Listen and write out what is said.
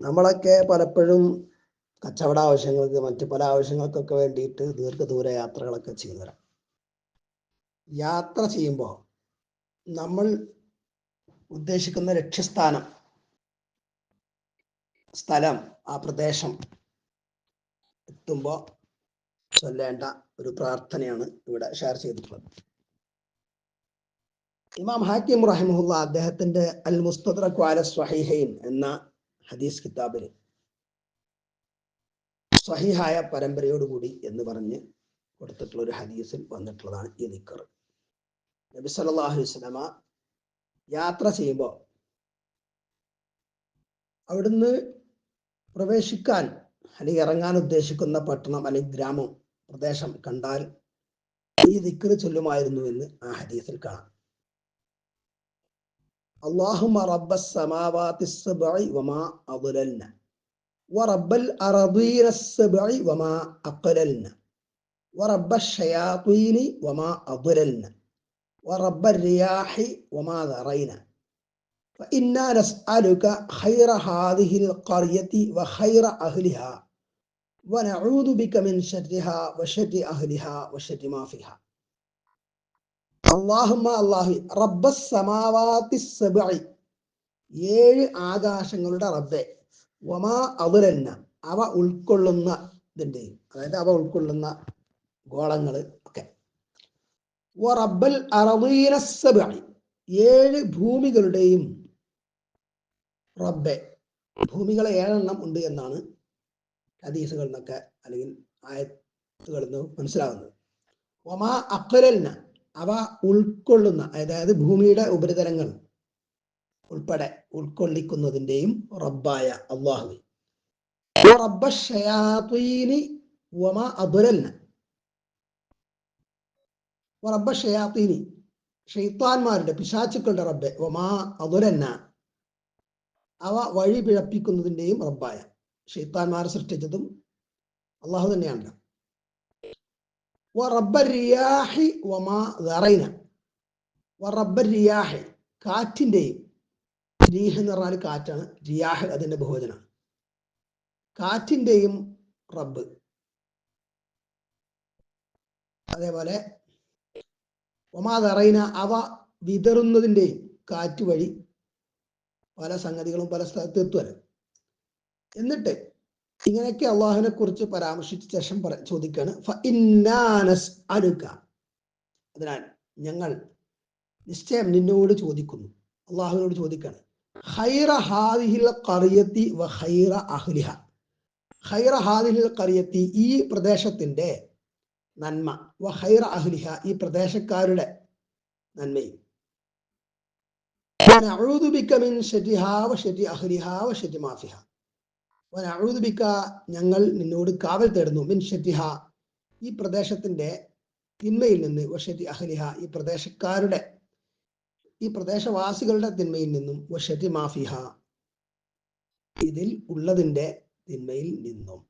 നമ്മളൊക്കെ പലപ്പോഴും കച്ചവട ആവശ്യങ്ങൾക്ക് മറ്റു പല ആവശ്യങ്ങൾക്കൊക്കെ വേണ്ടിയിട്ട് ദീർഘദൂര യാത്രകളൊക്കെ ചെയ്യുന്നവരാണ് യാത്ര ചെയ്യുമ്പോൾ നമ്മൾ ഉദ്ദേശിക്കുന്ന ലക്ഷ്യസ്ഥാനം സ്ഥലം ആ പ്രദേശം എത്തുമ്പോൾ ചൊല്ലേണ്ട ഒരു പ്രാർത്ഥനയാണ് ഇവിടെ ഷെയർ ചെയ്തിട്ടുള്ളത്. ഇമാം ഹാക്കിം റഹിമുല്ല അദ്ദേഹത്തിന്റെ അൽ മുസ്തദ്രഖ് അല എന്ന ഹദീസ് കിതാബിൽ സഹിഹായ പരമ്പരയോടുകൂടി എന്ന് പറഞ്ഞ് കൊടുത്തിട്ടുള്ള ഒരു ഹദീസിൽ വന്നിട്ടുള്ളതാണ് ഈ നിക്കർ നബി സല്ലല്ലാഹു അലൈഹി വസല്ലമ യാത്ര ചെയ്യുമ്പോൾ അവിടുന്ന് പ്രവേശിക്കാൻ അല്ലെങ്കിൽ ഇറങ്ങാൻ ഉദ്ദേശിക്കുന്ന പട്ടണം അല്ലെങ്കിൽ ഗ്രാമം പ്രദേശം കണ്ടാൽ ഈ ദിക്കർ ചൊല്ലുമായിരുന്നു എന്ന് ആ ഹദീസിൽ കാണാം. اللهم رب السماوات السبع وما أضللنا ورب الأرضين السبع وما أقللنا ورب الشياطين وما أضللنا ورب الرياح وما ذرينا. فإنا نسألك خير هذه القرية وخير أهلها ونعوذ بك من شرها وشر أهلها وشر ما فيها. അള്ളാഹുമ്മ അള്ളാഹു റബ്ബസ് ഏഴ് ആകാശങ്ങളുടെ റബ്ബെ വമാ അവരന്ന അവ ഉൾക്കൊള്ളുന്ന ഇതിന്റെ അതായത് അവ ഉൾക്കൊള്ളുന്ന ഗോളങ്ങൾ ഒക്കെ. റബ്ബൽ ഏഴ് ഭൂമികളുടെയും റബ്ബെ. ഭൂമികളെ ഏഴെണ്ണം ഉണ്ട് എന്നാണ് ഹദീസുകളിൽ നിന്നൊക്കെ അല്ലെങ്കിൽ ആയത്തുകളിൽ നിന്ന് മനസ്സിലാകുന്നത് ഒമാ അക്കലൽന അവ ഉൾക്കൊള്ളുന്ന അതായത് ഭൂമിയുടെ ഉപരിതലങ്ങൾ ഉൾപ്പെടെ ഉൾക്കൊള്ളിക്കുന്നതിന്റെയും റബ്ബായ അള്ളാഹു റബ്ബ ഷയാത്തീനി ഷെയ്ത്താൻമാരുടെ പിശാച്ചുക്കളുടെ റബ്ബെ ഒമാ അതുരന്ന അവ വഴി പിഴപ്പിക്കുന്നതിന്റെയും റബ്ബായ. ഷെയ്ത്താന്മാർ സൃഷ്ടിച്ചതും അള്ളാഹു തന്നെയാണല്ലോ. റിയാഹി വമാ ദറൈന റബ്ബ റിയാഹി കാറ്റിന്റെയും രീഹ് എന്ന് പറഞ്ഞാൽ കാറ്റാണ്. റിയാഹ് അതിന്റെ ബഹുവചനാണ് കാറ്റിന്റെയും റബ്ബ്. അതേപോലെ ഒമാ തറയിന അവ വിതറുന്നതിന്റെയും കാറ്റ് വഴി പല സംഗതികളും പല സ്ഥലത്ത് എത്തുവല്ലോ എന്നിട്ട് ഇങ്ങനെയൊക്കെ അള്ളാഹുവിനെ കുറിച്ച് പരാമർശിച്ച ശേഷം ചോദിക്കാണ്. അടുക്ക അതിനാൽ ഞങ്ങൾ നിശ്ചയം നിന്നോട് ചോദിക്കുന്നു. അള്ളാഹുവിനോട് ചോദിക്കാണ്. ഹൈറ ഹാദിഹിൽ കറിയത്തി വ ഹൈറ അഹ്ലിഹ. ഹൈറ ഹാദിഹിൽ കറിയത്തി ഈ പ്രദേശത്തിന്റെ നന്മ. വ ഹൈറ അഹ്ലിഹ. ഈ പ്രദേശക്കാരുടെ നന്മയും. ബിക മിൻ ശരിഹാ വ ശരി അഹ്ലിഹാ വ ശരി മാഫിഹ. വനഅൂദുബിക്ക ഞങ്ങൾ നിന്നോട് കാവൽ തേടുന്നു. മിൻ ഷറ്റിഹ ഈ പ്രദേശത്തിന്റെ തിന്മയിൽ നിന്ന്. വഷറ്റി അഹലിഹ ഈ പ്രദേശക്കാരുടെ ഈ പ്രദേശവാസികളുടെ തിന്മയിൽ നിന്നും. വഷറ്റി മാഫിഹ ഇതിൽ ഉള്ളതിന്റെ തിന്മയിൽ നിന്നും.